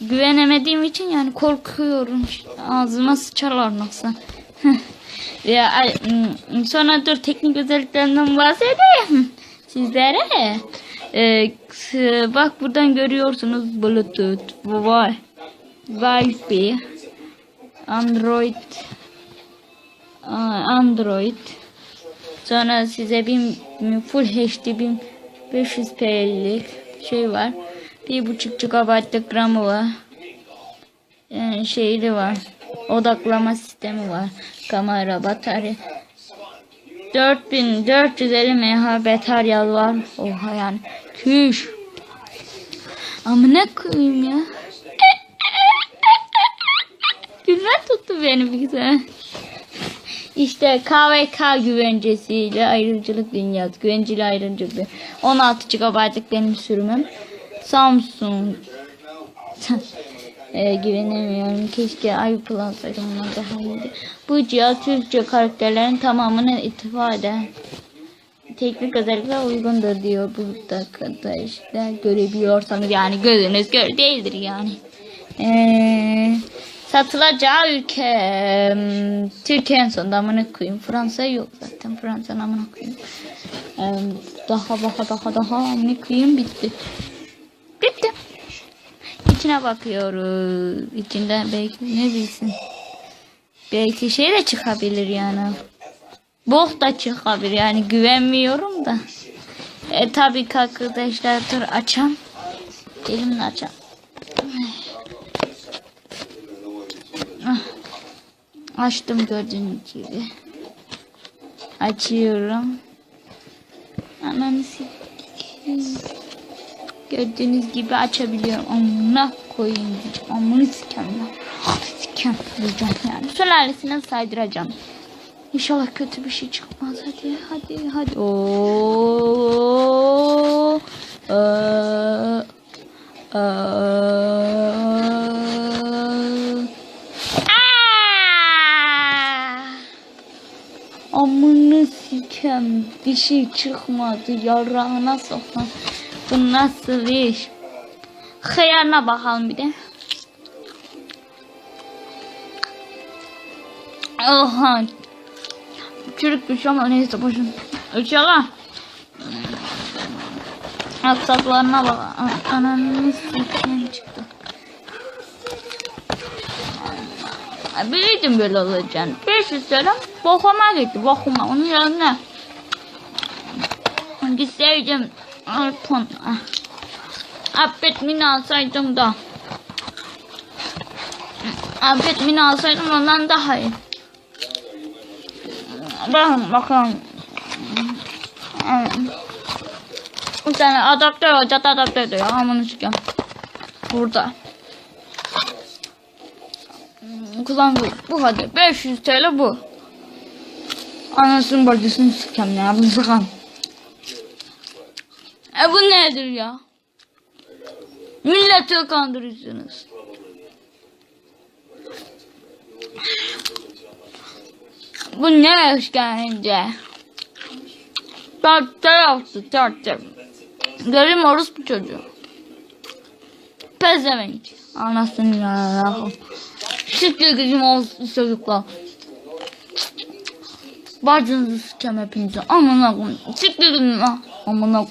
Güvenemediğim için yani korkuyorum. Ağzıma sıçarlar nasıl. ya sonra dur teknik özelliklerinden bahsedeyim sizlere. Ee, bak buradan görüyorsunuz Bluetooth, Wi, Wi-Fi, Android, Android. Sonra size bir full HD 1500p'lik şey var. Bir buçuk GB'lık RAM'ı var. Yani şeyli var. Odaklama sistemi var. Kamera, batarya. 4450 mAh batarya var. Oha yani. Küş. Ama ne koyayım ya. Gülme tuttu beni bir güzel. İşte KVK güvencesiyle ayrımcılık dünyası. Güvenceli ayrımcılık. 16 GB'lık benim sürümüm. Samsung. e, güvenemiyorum. Keşke alsaydım ona daha iyiydi. Bu cihaz Türkçe karakterlerin tamamını eder. Teknik özellikle uygundur diyor burada arkadaşlar. Görebiliyorsanız yani gözünüz gör değildir yani. Eee satılacağı ülke em, Türkiye en sonunda amına koyayım. Fransa yok zaten. Fransa amına koyayım. Em, daha daha daha daha amına koyayım. Bitti. İçine bakıyoruz. İçinden belki ne bilsin. Belki şey de çıkabilir yani. Bok da çıkabilir yani güvenmiyorum da. E tabii ki arkadaşlar dur açam. Elimle açam. Ah. Açtım gördüğünüz gibi. Açıyorum. Ananı sikeyim. Gördüğünüz gibi açabiliyorum. Amına koyayım. Amına sikem ya. Sikem diyeceğim yani. Sülalesine saydıracağım. İnşallah kötü bir şey çıkmaz. Hadi hadi hadi. Oo. Ee, ee. Amını sikem bir şey çıkmadı yarağına sokma. Bu nasıl bir iş? Hıyarına bakalım bir de. Oha. Çürükmüş ama neyse boşun. İnşallah. Aksaklarına bak. A- Ananı sikem çıktı. Biliyordum böyle olacağını. 500 lira bokuma gitti bokuma. Onun yerine gitseydim ah, Affet mini alsaydım da. Affet mini alsaydım ondan daha iyi. Bakın bakalım. Bir tane adaptör. Cat adaptör diyor. Amanı çıkıyor. Burada. Kullan bu. Bu hadi. 500 TL bu. Anasının bacısını sıkacağım ya. Bunu sıkan. E bu nedir ya? Milleti kandırıyorsunuz. Bu ne işkence? Dörtte yaptı dörtte. Göreyim orospu çocuğu. Pezevenk. Anasını yarabbim. Şükür gücüm olsun çocuklar. Bacınızı sıçacağım hepinize. Amına koyayım. Şükür gücüm. Amına koyayım.